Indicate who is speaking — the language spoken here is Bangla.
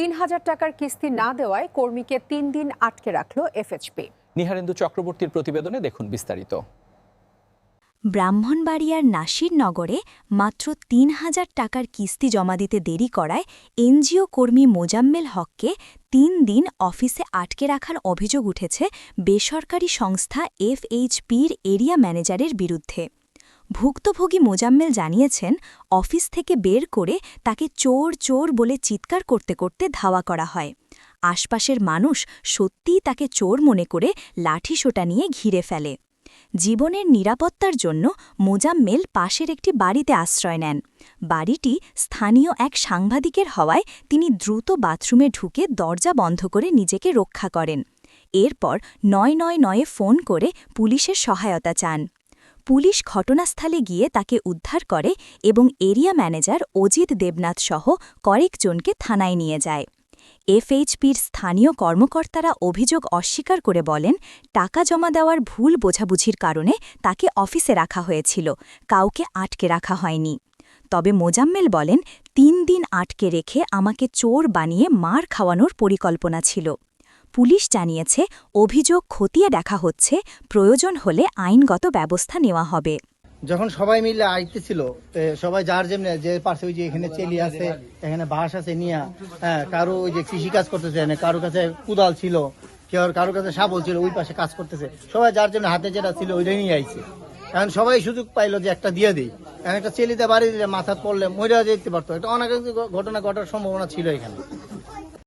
Speaker 1: তিন হাজার টাকার কিস্তি না দেওয়ায় কর্মীকে তিন দিন আটকে রাখল এফএচপি।
Speaker 2: নিহারেন্দু চক্রবর্তীর প্রতিবেদনে দেখুন বিস্তারিত।
Speaker 3: ব্রাহ্মণবাড়িয়ার নাসিরনগরে মাত্র তিন হাজার টাকার কিস্তি জমা দিতে দেরি করায় এনজিও কর্মী মোজাম্মেল হককে তিন দিন অফিসে আটকে রাখার অভিযোগ উঠেছে বেসরকারি সংস্থা এফএইচপির এরিয়া ম্যানেজারের বিরুদ্ধে। ভুক্তভোগী মোজাম্মেল জানিয়েছেন, অফিস থেকে বের করে তাকে চোর চোর বলে চিৎকার করতে করতে ধাওয়া করা হয়। আশপাশের মানুষ সত্যিই তাকে চোর মনে করে লাঠিসোঁটা নিয়ে ঘিরে ফেলে। জীবনের নিরাপত্তার জন্য মোজাম্মেল পাশের একটি বাড়িতে আশ্রয় নেন। বাড়িটি স্থানীয় এক সাংবাদিকের হওয়ায় তিনি দ্রুত বাথরুমে ঢুকে দরজা বন্ধ করে নিজেকে রক্ষা করেন। এরপর নয় নয় নয়ে ফোন করে পুলিশের সহায়তা চান। পুলিশ ঘটনাস্থলে গিয়ে তাকে উদ্ধার করে এবং এরিয়া ম্যানেজার অজিত দেবনাথ সহ কয়েকজনকে থানায় নিয়ে যায়। এফএইচপির স্থানীয় কর্মকর্তারা অভিযোগ অস্বীকার করে বলেন, টাকা জমা দেওয়ার ভুল বোঝাবুঝির কারণে তাকে অফিসে রাখা হয়েছিল, কাউকে আটকে রাখা হয়নি। তবে মোজাম্মেল বলেন, তিন দিন আটকে রেখে আমাকে চোর বানিয়ে মার খাওয়ানোর পরিকল্পনা ছিল। পুলিশ জানিয়েছে, অভিযোগ খতিয়ে দেখা হচ্ছে, প্রয়োজন হলে আইনগত ব্যবস্থা নেওয়া হবে।
Speaker 4: যখন সবাই মিলে আইতেছিল সবাই যার যেমনি, যে পারছে ওই যে এখানে চেলি আছে, এখানে বাঁশ আছে নিয়া হ্যাঁ কারও ওই যে কৃষি কাজ করতেছে কারও কাছে কুদাল ছিল, কেউ কারও কাছে শাবল ছিল, ওই পাশে কাজ করতেছে, সবাই যার জন্য হাতে যেটা ছিল, ওইটাই নিয়ে আইছে। এখন সবাই সুযোগ পাইলো যে একটা দিয়ে দিই। এখন একটা চেলিতে বাড়ি দিলে মাথা পড়লে মহিলা যেতে পারতো। এটা অনেক ঘটনা ঘটার সম্ভাবনা ছিল এখানে।